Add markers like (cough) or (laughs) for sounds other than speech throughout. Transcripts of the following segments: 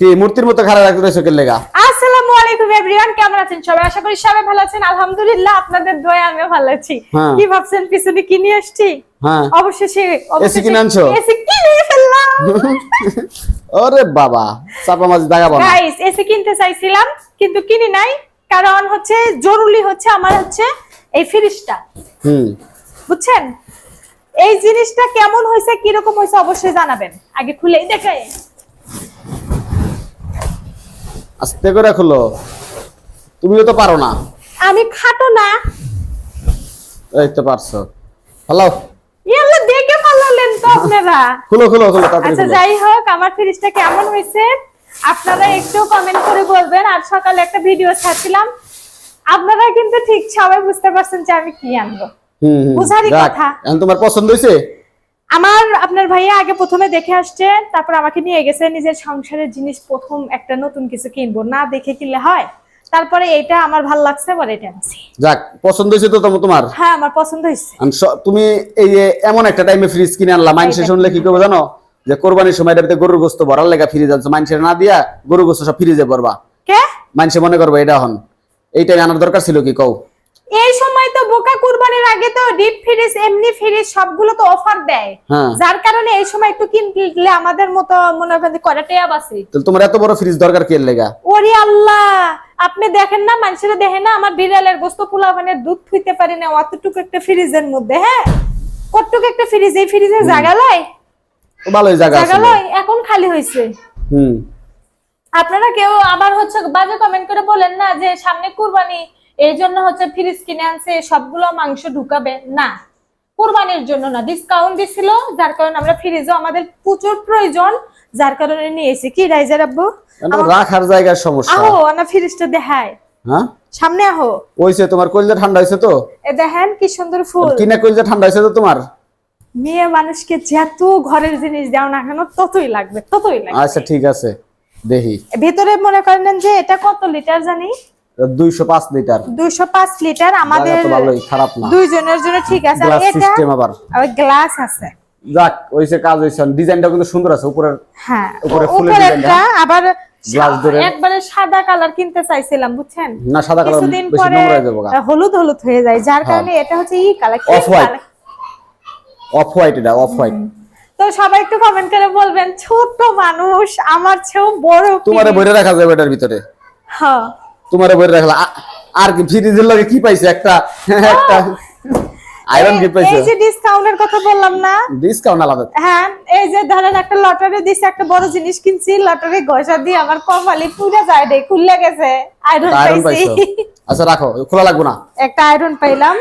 কি মূর্তির মতো খারাপ কে লেগা? আসসালামু আলাইকুম এভরিওয়ান কেমন আছেন? সবাই আশা করি সবাই ভালো আছেন। আলহামদুলিল্লাহ আপনাদের দোয়া আমিও ভালো আছি। হ্যাঁ। কি ভাবছেন পিছনে কি নিয়ে আসছি? হ্যাঁ। অবশেষে AC কিনে আনছো? এসি কিনে ফেললাম। ওরে বাবা চাপা মাছ দাগাবো না। গাইস এসি কিনতে চাইছিলাম কিন্তু কিনি নাই। কারণ হচ্ছে জরুরি হচ্ছে আমার হচ্ছে এই ফ্রিজটা হুম। বুঝছেন? এই জিনিসটা কেমন হয়েছে কীরকম হয়েছে অবশ্যই জানাবেন। আগে খুলেই দেখে আস্তে করে খুলো। তুমিও তো পারো না। আমি খাটো না। এই তো পারছ। হ্যালো ইয়াল্লা দেখে পালালেন তো আপনারা। খুলো খুলো খুলো আচ্ছা যাই হোক আমার ফ্রিজটা কেমন হয়েছে? আপনারা একটু কমেন্ট করে বলবেন। আর সকালে একটা ভিডিও ছাড়ছিলাম। আপনারা কিন্তু ঠিক সবাই বুঝতে পারছেন যে আমি কি আনব। হুম বুঝারই কথা। এখন তোমার পছন্দ হয়েছে? আমার আপনার ভাইয়া আগে প্রথমে দেখে আসছে তারপর আমাকে নিয়ে গেছে নিজের সংসারের জিনিস প্রথম একটা নতুন কিছু কিনবো। না দেখে কিনলে হয় তারপরে এটা আমার ভালো লাগছে বলে এটা আনছি। যাক পছন্দ হয়েছে তো তোমার তোমার? হ্যাঁ আমার পছন্দ হয়েছে। তুমি এই যে এমন একটা টাইমে ফ্রিজ কিনে আনলা মানুষে এইটা। শুনলে কি করব জানো? যে কোরবানির সময় এটাতে গরুর গোস্ত ভরার লেগা ফ্রিজ আনছো মানুষের না দিয়া গরুর গোস্ত সব ফ্রিজে ভরবা। কে? মানুষে মনে করব এটা হন এই টাইমে আনার দরকার ছিল কি কও? এই সময় তো বোকা কুরবানির আগে তো ডিপ ফ্রিজ এমনি ফ্রিজ সবগুলো তো অফার দেয়। হ্যাঁ। যার কারণে এই সময় একটু কিনলে আমাদের মতো মনে করেন কয়টা টেয়া বাসি তাহলে তোমার এত বড় ফ্রিজ দরকার কি লেগা? ওরে আল্লাহ! আপনি দেখেন না মানুষেরা দেখেন না আমার বিড়ালের গোস্ত পোলা মানে দুধ থুইতে পারি না অতটুকু একটা ফ্রিজের মধ্যে হ্যাঁ? কতটুকু একটা ফ্রিজ এই ফ্রিজে জায়গা লয়? ভালোই জায়গা জায়গা আছে। লয় এখন খালি হয়েছে হুম। আপনারা কেউ আবার হচ্ছে বাজে কমেন্ট করে বলেন না যে সামনে কুরবানি এই জন্য হচ্ছে ফ্রিজ কিনে আনছে সবগুলো মাংস ঢুকাবে। না কোরবানির জন্য না ডিসকাউন্ট দিছিল যার কারণে আমরা ফ্রিজও আমাদের প্রচুর প্রয়োজন যার কারণে নিয়েছি কি রাইজার আব্বু? রাখার জায়গার সমস্যা। আহো না ফ্রিজটা দেখায় হ্যাঁ? সামনে আহো। ওইছে তোমার কলজা ঠান্ডা হয়েছে তো? এ দেখেন কি সুন্দর ফুল। কিনা কলজা ঠান্ডা হয়েছে তো তোমার? মেয়ে মানুষকে যত ঘরের জিনিস দাও না কেন ততই লাগবে ততই লাগবে। আচ্ছা ঠিক আছে দেখি। ভেতরে মনে করেন যে এটা কত লিটার জানি? দুইশো পাঁচ লিটার। দুইশো পাঁচ লিটার আমাদের ভালোই খারাপ না। দুইজনের জন্য ঠিক আছে। আর এটা সিস্টেম আবার। গ্লাস আছে। যাক কাজ হয়েছে। ডিজাইনটা কিন্তু সুন্দর আছে উপরের হ্যাঁ উপরে ফুলের ডিজাইনটা? আবার গ্লাস ধরে একবারে সাদা কালার কিনতে চাইছিলাম বুঝছেন? না সাদা কালার বেশি নোংরা হয়ে যাব। হলুদ হলুদ হয়ে যায়। যার হ্যাঁ। কারণে এটা হচ্ছে ই colour Off white। Off white এটা অফ হোয়াইট তো সবাই একটু কমেন্ট করে বলবেন ছোট মানুষ আমার চেয়েও বড় তোমারে। বইরে রাখা যাবে এটার ভিতরে। হ্যাঁ। তোমারে বইরে রাখলা। আর কি ফ্রিজের লগে কি পাইছে? একটা একটা (laughs) আয়রন কি পাইছে? এই যে ডিসকাউন্টের কথা বললাম না? ডিসকাউন্ট আলাদা হ্যাঁ এই যে ধরেন একটা লটারি দিছে একটা বড় জিনিস কিনছি লটারি ঘষা দিয়ে আমার কপালে পুরো যায় রে খুললে গেছে। আয়রন পাইছি। আচ্ছা রাখো খোলা লাগবো না। একটা আয়রন পাইলাম।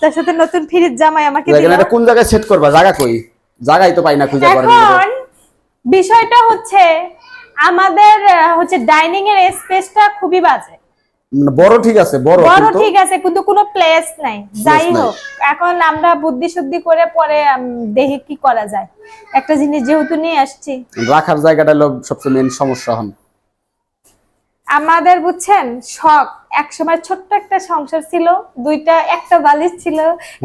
তার সাথে নতুন ফ্রিজ জামাই আমাকে এখানে এটা কোন জায়গায় সেট করবা? জায়গা কই? জায়গাই তো পাই না খুঁজে পারি এখন বিষয়টা হচ্ছে আমাদের হচ্ছে ডাইনিং এর স্পেসটা খুবই বাজে। বড় ঠিক আছে বড় বড় ঠিক আছে কিন্তু কোনো প্লেস নাই। যাই হোক এখন আমরা বুদ্ধি শুদ্ধি করে পরে দেখি কি করা যায়। একটা জিনিস যেহেতু নিয়ে আসছি। রাখার জায়গাটা হলো সবচেয়ে মেন সমস্যা হন আমাদের বুঝছেন শখ। এক সময় ছোট্ট একটা সংসার ছিল দুইটা একটা বালিশ ছিল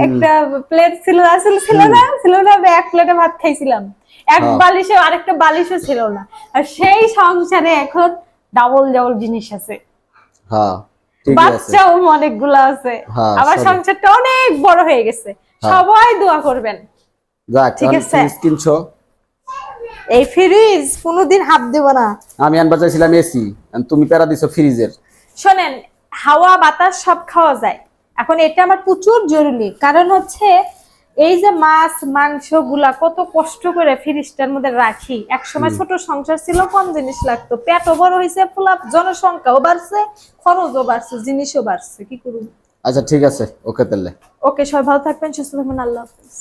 একটা প্লেট ছিল আসলে ছিল না ছিল না এক প্লেটে ভাত খাইছিলাম। এক হ্যাঁ। বালিশে আরেকটা বালিশও ছিল না। আর সেই সংসারে এখন ডাবল ডাবল জিনিস আছে। হ্যাঁ বাচ্চাও অনেকগুলো আছে। হ্যাঁ, আবার সংসারটা অনেক বড় হয়ে গেছে। হ্যাঁ। সবাই দোয়া করবেন। যাক ঠিক আছে। কিনছো এই ফ্রিজ কোনোদিন হাত দেব না। আমি আনবার চাইছিলাম এসি তুমি প্যারা দিছো ফ্রিজের শোনেন হাওয়া বাতাস সব খাওয়া যায়। এখন এটা আমার প্রচুর জরুরি। কারণ হচ্ছে এই যে মাছ মাংসগুলা কত কষ্ট করে ফ্রিজটার মধ্যে রাখি। এক সময় ছোট সংসার ছিল কম জিনিস লাগতো। পেটও বড় হয়েছে ফুলাপ জনসংখ্যাও বাড়ছে খরচও বাড়ছে জিনিসও বাড়ছে। কি করুন আচ্ছা ঠিক আছে। ওকে তাহলে। ওকে সবাই ভালো থাকবেন সুস্থ থাকবেন আল্লাহ হাফিজ।